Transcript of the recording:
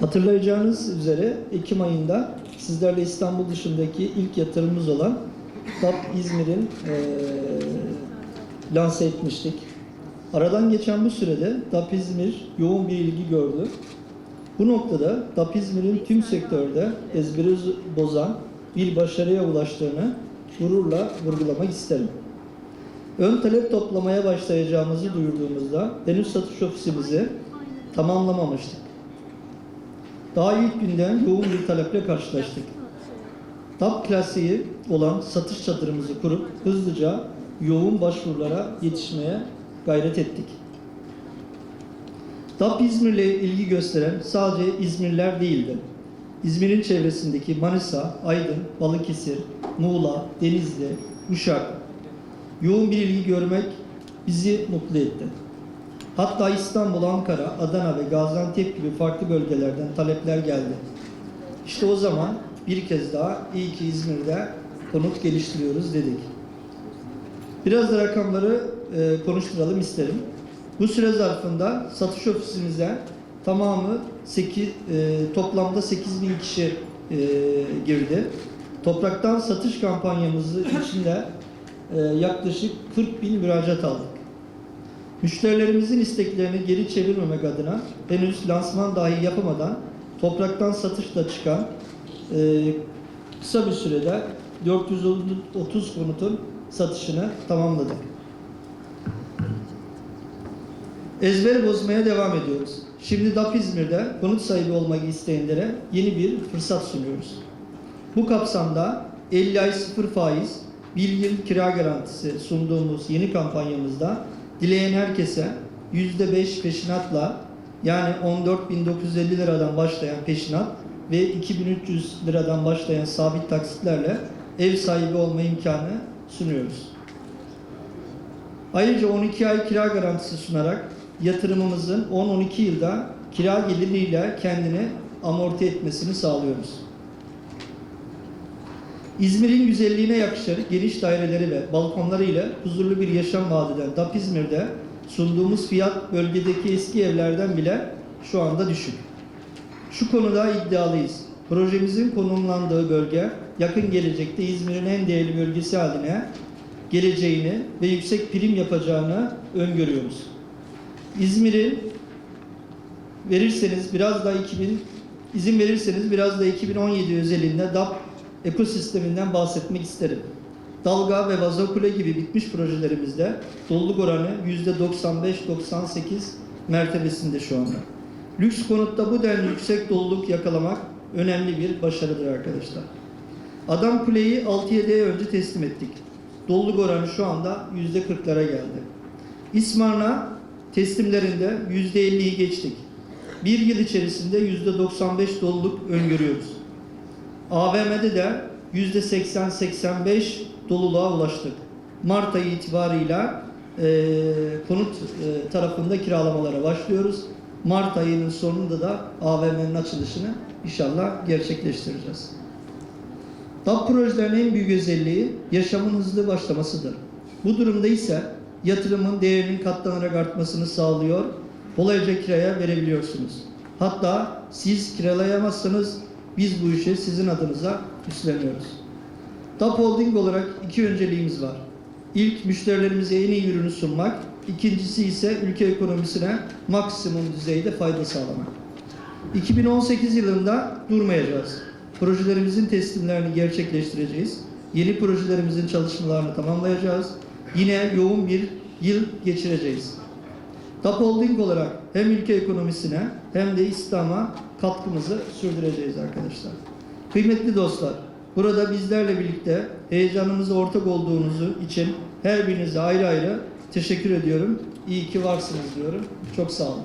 Hatırlayacağınız üzere Ekim ayında sizlerle İstanbul dışındaki ilk yatırımımız olan DAP İzmir'in eee lanse etmiştik. Aradan geçen bu sürede DAP İzmir yoğun bir ilgi gördü. Bu noktada DAP İzmir'in tüm sektörde ezberi bozan bir başarıya ulaştığını gururla vurgulamak isterim. Ön talep toplamaya başlayacağımızı duyurduğumuzda henüz satış ofisimizi tamamlamamıştık. Daha ilk günden yoğun bir taleple karşılaştık. TAP klasiği olan satış çadırımızı kurup hızlıca yoğun başvurulara yetişmeye gayret ettik. TAP İzmir'le ilgi gösteren sadece İzmirliler değildi. İzmir'in çevresindeki Manisa, Aydın, Balıkesir, Muğla, Denizli, Uşak yoğun bir ilgi görmek bizi mutlu etti. Hatta İstanbul, Ankara, Adana ve Gaziantep gibi farklı bölgelerden talepler geldi. İşte o zaman bir kez daha iyi ki İzmir'de konut geliştiriyoruz dedik. Biraz da rakamları e, konuşturalım isterim. Bu süre zarfında satış ofisimize tamamı 8, e, toplamda 8 bin kişi e, girdi. Topraktan satış kampanyamızı içinde e, yaklaşık 40 bin müracaat aldık. Müşterilerimizin isteklerini geri çevirmemek adına henüz lansman dahi yapamadan topraktan satışla çıkan e, kısa bir sürede 430 konutun satışını tamamladık. Ezber bozmaya devam ediyoruz. Şimdi DAP İzmir'de konut sahibi olmak isteyenlere yeni bir fırsat sunuyoruz. Bu kapsamda 50 ay sıfır faiz, bir yıl kira garantisi sunduğumuz yeni kampanyamızda dileyen herkese %5 peşinatla yani 14.950 liradan başlayan peşinat ve 2300 liradan başlayan sabit taksitlerle ev sahibi olma imkanı sunuyoruz. Ayrıca 12 ay kira garantisi sunarak yatırımımızın 10-12 yılda kira geliriyle kendini amorti etmesini sağlıyoruz. İzmir'in güzelliğine yakışır geniş daireleri ve balkonları ile huzurlu bir yaşam vaat eden DAP İzmir'de sunduğumuz fiyat bölgedeki eski evlerden bile şu anda düşük. Şu konuda iddialıyız. Projemizin konumlandığı bölge yakın gelecekte İzmir'in en değerli bölgesi haline geleceğini ve yüksek prim yapacağını öngörüyoruz. İzmir'i verirseniz biraz da 2000 izin verirseniz biraz da 2017 özelinde DAP ekosisteminden bahsetmek isterim. Dalga ve Vazokule gibi bitmiş projelerimizde doluluk oranı %95-98 mertebesinde şu anda. Lüks konutta bu denli yüksek doluluk yakalamak önemli bir başarıdır arkadaşlar. Adam Kule'yi 6-7 ay önce teslim ettik. Doluluk oranı şu anda %40'lara geldi. İsmarna teslimlerinde %50'yi geçtik. Bir yıl içerisinde %95 doluluk öngörüyoruz. AVM'de de %80-85 doluluğa ulaştık. Mart ayı itibarıyla e, konut e, tarafında kiralamalara başlıyoruz. Mart ayının sonunda da AVM'nin açılışını inşallah gerçekleştireceğiz. DAP projelerin en büyük özelliği yaşamın hızlı başlamasıdır. Bu durumda ise yatırımın değerinin katlanarak artmasını sağlıyor, kolayca kiraya verebiliyorsunuz. Hatta siz kiralayamazsanız biz bu işi sizin adınıza üstleniyoruz. DAP Holding olarak iki önceliğimiz var. İlk müşterilerimize en iyi ürünü sunmak, ikincisi ise ülke ekonomisine maksimum düzeyde fayda sağlamak. 2018 yılında durmayacağız. Projelerimizin teslimlerini gerçekleştireceğiz. Yeni projelerimizin çalışmalarını tamamlayacağız. Yine yoğun bir yıl geçireceğiz. DAP Holding olarak hem ülke ekonomisine hem de İslam'a katkımızı sürdüreceğiz arkadaşlar. Kıymetli dostlar, burada bizlerle birlikte heyecanımıza ortak olduğunuzu için her birinize ayrı ayrı teşekkür ediyorum. İyi ki varsınız diyorum. Çok sağ olun.